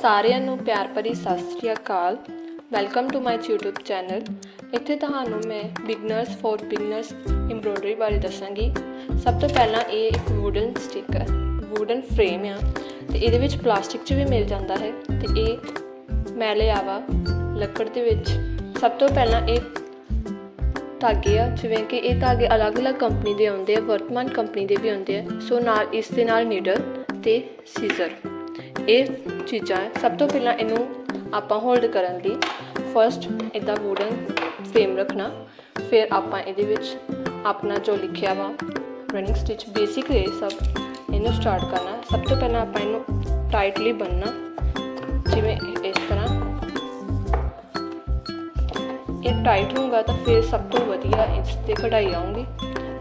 ਸਾਰਿਆਂ ਨੂੰ ਪਿਆਰ ਭਰੀ ਸਤਿ ਸ੍ਰੀ ਅਕਾਲ। Welcome to my YouTube channel ਇੱਥੇ ਤੁਹਾਨੂੰ ਮੈਂ ਬਿਗਨਰਸ ਫॉर ਬਿਗਨਰਸ ਐਮਬ੍ਰੋਇਡਰੀ ਬਾਰੇ ਦੱਸਾਂਗੀ। ਸਭ ਤੋਂ ਪਹਿਲਾਂ ਇਹ ਇੱਕ ਵੂਡਨ ਸਟਿੱਕ ਹੈ ਵੁਡਨ ਫਰੇਮ ਆ। ਤੇ ਇਹਦੇ ਵਿੱਚ ਪਲਾਸਟਿਕ 'ਚ ਵੀ ਮਿਲ ਜਾਂਦਾ ਹੈ। ਤੇ ਇਹ ਮੈਂ ਲਿਆ ਵਾ ਲੱਕੜ ਦੇ ਵਿੱਚ। ਸਭ ਤੋਂ ਪਹਿਲਾਂ ਇਹ ਧਾਗੇ ਆ, ਜਿਵੇਂ ਕਿ ਇਹ ਧਾਗੇ ਅਲੱਗ-ਅਲੱਗ ਕੰਪਨੀ ਦੇ ਆਉਂਦੇ ਆ, ਵਰਤਮਾਨ ਕੰਪਨੀ ਦੇ ਵੀ ਆਉਂਦੇ ਆ। ਸੋ ਨਾਲ ਇਸ ਦੇ ਨਾਲ ਨੀਡਲ ਤੇ ਸੀਜ਼ਰ ਇਹ ਚੀਜ਼ਾਂ ਸਭ ਤੋਂ ਪਹਿਲਾਂ ਇਹਨੂੰ ਆਪਾਂ ਹੋਲਡ ਕਰਨ ਲਈ ਫਰਸਟ ਇਦਾਂ ਵੂਡਨ ਫਰੇਮ ਰੱਖਣਾ, ਫਿਰ ਆਪਾਂ ਇਹਦੇ ਵਿੱਚ ਆਪਣਾ ਜੋ ਲਿਖਿਆ ਵਾ ਰਨਿੰਗ ਸਟਿਚ ਬੇਸਿਕ ਇਹ ਸਭ ਇਹਨੂੰ ਸਟਾਰਟ ਕਰਨਾ। ਸਭ ਤੋਂ ਪਹਿਲਾਂ ਆਪਾਂ ਇਹਨੂੰ ਟਾਈਟਲੀ ਬੰਨਣਾ, ਜਿਵੇਂ ਇਸ ਤਰ੍ਹਾਂ। ਇਹ ਟਾਈਟ ਹੋਊਗਾ ਤਾਂ ਫਿਰ ਸਭ ਤੋਂ ਵਧੀਆ ਇਸ ਤੇ ਕਢਾਈ ਆਉਂਗੀ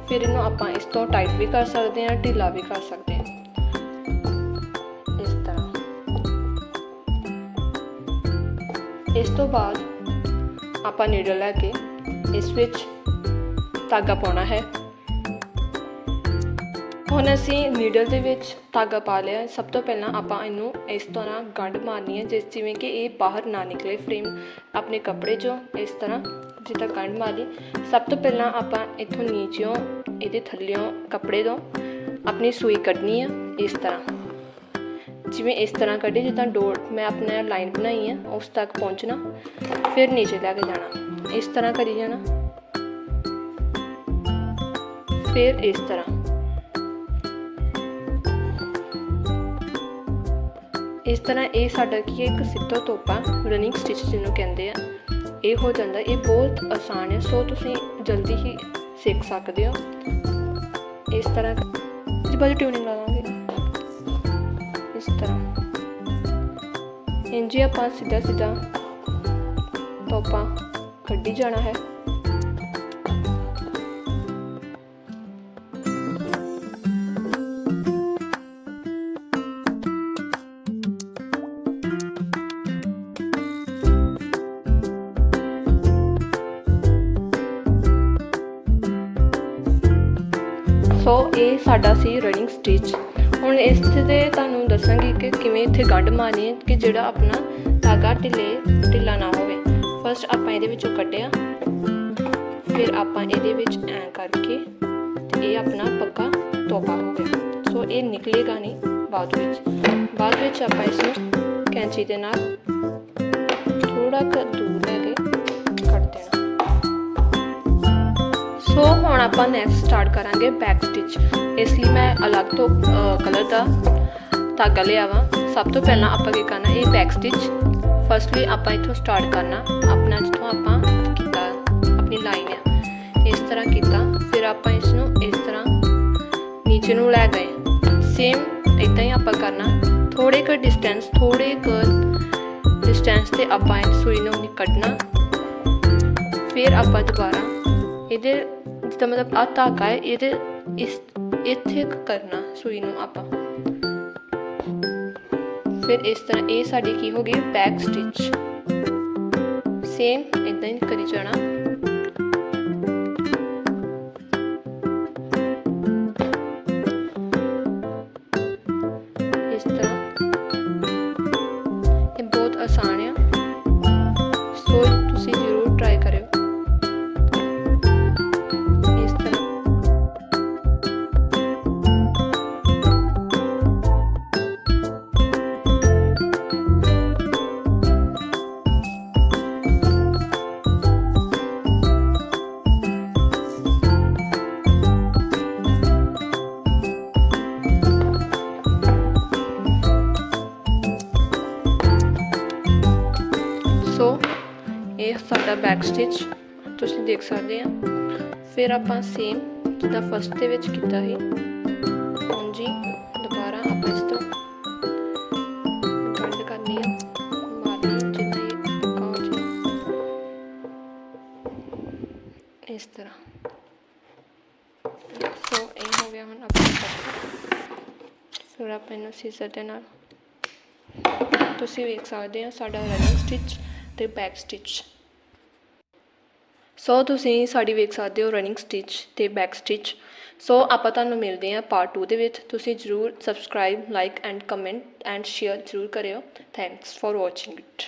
ਫਿਰ ਇਹਨੂੰ ਆਪਾਂ ਇਸ ਤੋਂ ਟਾਈਟ ਵੀ ਕਰ ਸਕਦੇ ਹਾਂ, ਢਿੱਲਾ ਵੀ ਕਰ ਸਕਦੇ ਹਾਂ। ਇਸ ਤੋਂ ਬਾਅਦ ਆਪਾਂ ਨੀਡਲ ਲੈ ਕੇ ਇਸ ਵਿੱਚ ਧਾਗਾ ਪਾਉਣਾ ਹੈ। ਹੁਣ ਅਸੀਂ ਨੀਡਲ ਦੇ ਵਿੱਚ ਧਾਗਾ ਪਾ ਲਿਆ ਸਭ ਤੋਂ ਪਹਿਲਾਂ ਆਪਾਂ ਇਹਨੂੰ ਇਸ ਤਰ੍ਹਾਂ ਗੰਢ ਮਾਰਨੀ ਹੈ, ਜਿਸ ਜਿਵੇਂ ਕਿ ਇਹ ਬਾਹਰ ਨਾ ਨਿਕਲੇ ਫਰੇਮ ਆਪਣੇ ਕੱਪੜੇ 'ਚੋਂ ਇਸ ਤਰ੍ਹਾਂ ਜਿੱਦਾਂ ਗੰਢ ਮਾਰੀ। ਸਭ ਤੋਂ ਪਹਿਲਾਂ ਆਪਾਂ ਇੱਥੋਂ ਨੀਚਿਓਂ, ਇਹਦੇ ਥੱਲਿਓਂ ਕੱਪੜੇ ਤੋਂ ਆਪਣੀ ਸੂਈ ਕੱਢਣੀ ਆ ਇਸ ਤਰ੍ਹਾਂ। ਜਿਵੇਂ ਇਸ ਤਰ੍ਹਾਂ ਕੱਢੀ, ਜਿੱਦਾਂ ਡੋਰ ਮੈਂ ਆਪਣਾ ਲਾਈਨ ਬਣਾਈ ਹੈ ਉਸ ਤੱਕ ਪਹੁੰਚਣਾ, ਫਿਰ ਨੀਚੇ ਲੈ ਕੇ ਜਾਣਾ, ਇਸ ਤਰ੍ਹਾਂ ਕਰੀ ਜਾਣਾ, ਫਿਰ ਇਸ ਤਰ੍ਹਾਂ। ਇਸ ਤਰ੍ਹਾਂ ਇਹ ਸਾਡਾ ਕੀ ਹੈ, ਇੱਕ ਸਿੱਧਾ ਤੋਪਾ ਰਨਿੰਗ ਸਟਿਚ ਜਿਹਨੂੰ ਕਹਿੰਦੇ ਆ। ਇਹ ਹੋ ਜਾਂਦਾ, ਇਹ ਬਹੁਤ ਆਸਾਨ ਹੈ, ਸੋ ਤੁਸੀਂ ਜਲਦੀ ਹੀ ਸਿੱਖ ਸਕਦੇ ਹੋ। ਇਸ ਤਰ੍ਹਾਂ, ਜੀ ਬਾਜੂ ਟਿਊਨਿੰਗ ਲਾ ਦਾਂਗੇ। ਇੰਜੀ ਆਪਾਂ ਸਿੱਧਾ ਸਿੱਧਾ ਤੋਪਾ ਕੱਢੀ ਜਾਣਾ ਹੈ। ਸੋ ਇਹ ਸਾਡਾ ਸੀ ਰਨਿੰਗ ਸਟਿਚ ਹੁਣ ਇਸ ਤੇ ਤੁਹਾਨੂੰ ਦੱਸਾਂਗੀ ਕਿ ਕਿਵੇਂ ਇੱਥੇ ਗੱਡ ਮਾਰਨੀ ਹੈ ਕਿ ਜਿਹੜਾ ਆਪਣਾ ਧਾਗਾ ਢਿੱਲੇ, ਢਿੱਲਾ ਨਾ ਹੋਵੇ। ਫਸਟ ਆਪਾਂ ਇਹਦੇ ਵਿੱਚੋਂ ਕੱਢਿਆ। ਫਿਰ ਆਪਾਂ ਇਹਦੇ ਵਿੱਚ ਐ ਕਰਕੇ ਤੇ ਇਹ ਆਪਣਾ ਪੱਕਾ ਤੋਪਾ ਹੋ ਗਿਆ। ਸੋ ਇਹ ਨਿਕਲੇਗਾ ਨਹੀਂ ਬਾਅਦ ਵਿੱਚ। ਬਾਅਦ ਵਿੱਚ ਆਪਾਂ ਇਸ ਨੂੰ ਕੈਂਚੀ ਦੇ ਨਾਲ ਥੋੜਾ ਕੁ ਦੂਰ ਲੈ ਕੇ ਸੋ ਹੁਣ ਆਪਾਂ ਨੈਕਸਟ ਸਟਾਰਟ ਕਰਾਂਗੇ ਬੈਕ ਸਟਿਚ ਇਸ ਲਈ ਮੈਂ ਅਲੱਗ ਤੋਂ ਕਲਰ ਦਾ ਧਾਗਾ ਲਿਆ ਵਾ। ਸਭ ਤੋਂ ਪਹਿਲਾਂ ਆਪਾਂ ਕੀ ਕਰਨਾ, ਇਹ ਬੈਕ ਸਟਿਚ ਫਸਟਲੀ ਆਪਾਂ ਇੱਥੋਂ ਸਟਾਰਟ ਕਰਨਾ, ਆਪਣਾ ਜਿੱਥੋਂ ਆਪਾਂ ਕੀਤਾ, ਆਪਣੀ ਲਾਈਨ ਆ। ਇਸ ਤਰ੍ਹਾਂ ਕੀਤਾ, ਫਿਰ ਆਪਾਂ ਇਸ ਨੂੰ ਇਸ ਤਰ੍ਹਾਂ ਨੀਚੇ ਨੂੰ ਲੈ ਗਏ। ਸੇਮ ਇਦਾਂ ਹੀ ਆਪਾਂ ਕਰਨਾ। ਥੋੜੇ ਕੁ ਡਿਸਟੈਂਸ ਥੋੜੇ ਕੁ ਡਿਸਟੈਂਸ ਤੇ ਆਪਾਂ ਇਹ ਸੂਈ ਨੂੰ ਕੱਢਣਾ ਫਿਰ ਆਪਾਂ ਦੁਬਾਰਾ ਇਹਦੇ ਜਿੱਦਾਂ ਮਤਲਬ ਆ ਧਾਗਾ ਹੈ, ਇਹਦੇ ਇਸ, ਇੱਥੇ ਕਰਨਾ ਸੂਈ ਨੂੰ ਆਪਾਂ। ਫਿਰ ਇਸ ਤਰ੍ਹਾਂ ਇਹ ਸਾਡੀ ਕੀ ਹੋ ਗਈ ਬੈਕ ਸਟਿਚ ਸੇਮ ਇਦਾਂ ਹੀ ਕਰੀ ਜਾਣਾ। ਸਾਡਾ ਬੈਕ ਸਟਿਚ ਤੁਸੀਂ ਦੇਖ ਸਕਦੇ ਆ। ਫਿਰ ਆਪਾਂ ਸੇਮ ਜਿੱਦਾਂ ਫਸਟ ਦੇ ਵਿੱਚ ਕੀਤਾ ਸੀ। ਹਾਂਜੀ ਦੁਬਾਰਾ ਆਪਾਂ ਇਸ ਤੋਂ ਗੰਢ ਕਰਨੀ ਆ। ਮਾਰਨੀ ਜਿੰਨੀ ਪੱਕਾ ਇਸ ਤਰ੍ਹਾਂ। ਸੋ ਇਹ ਹੋ ਗਿਆ ਹੁਣ ਆਪਣਾ ਫਿਰ ਆਪਾਂ ਇਹਨੂੰ ਸੀਜ਼ਰ ਦੇ ਨਾਲ। ਤੁਸੀਂ ਵੇਖ ਸਕਦੇ ਹੋ ਸਾਡਾ ਰਨਿੰਗ ਸਟਿਚ ਤੇ ਬੈਕ ਸਟਿਚ ਸੋ ਤੁਸੀਂ ਸਾਡੀ ਵੇਖ ਸਕਦੇ ਹੋ ਰਨਿੰਗ ਸਟਿਚ ਤੇ ਬੈਕ ਸਟਿਚ ਸੋ ਆਪਾਂ ਤੁਹਾਨੂੰ ਮਿਲਦੇ ਹਾਂ ਪਾਰਟ 2 ਦੇ ਵਿੱਚ। ਤੁਸੀਂ ਜਰੂਰ subscribe like and comment and share ਜਰੂਰ ਕਰਿਓ। Thanks for watching it